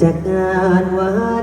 จากงานไว้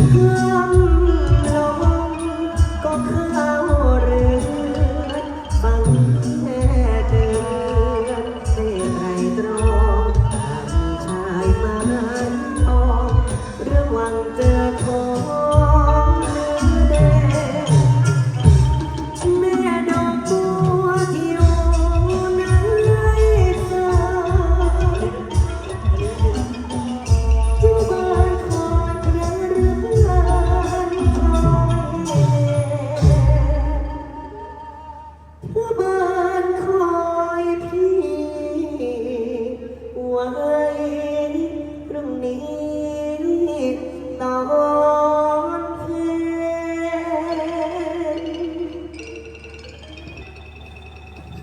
啊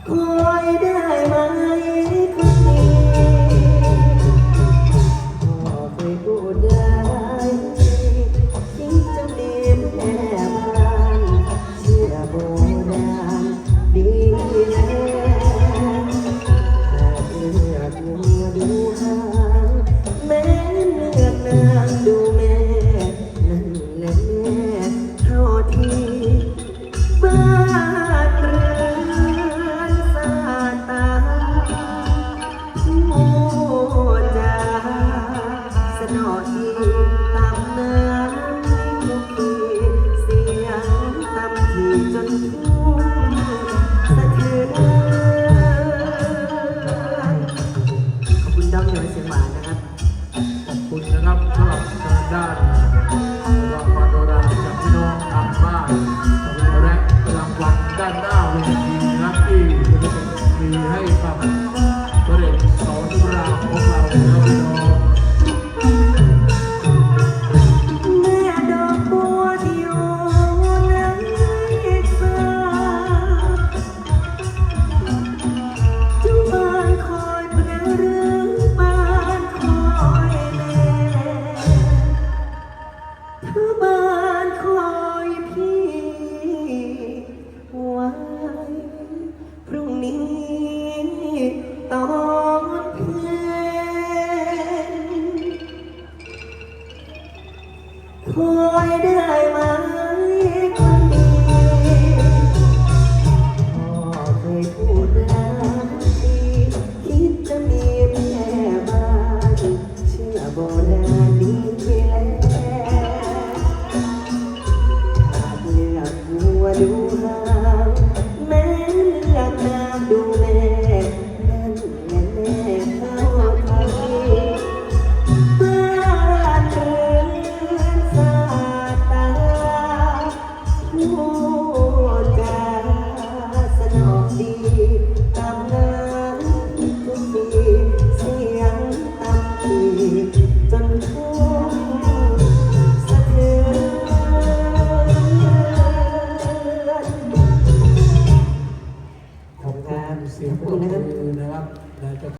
คอยได้ไหม จนทุ่งสะขอบคุณด้อมเหนเสียหวานะครับ ขอบคุณนะครับสลับทางด้านรางวัดราจากน้องทาบานและรางวัลด้นหน้าวทีนะครับที่มีให้ควา โบราณดีเพียงแท้ากเลือกหัดูหางแม้เลือกนาดู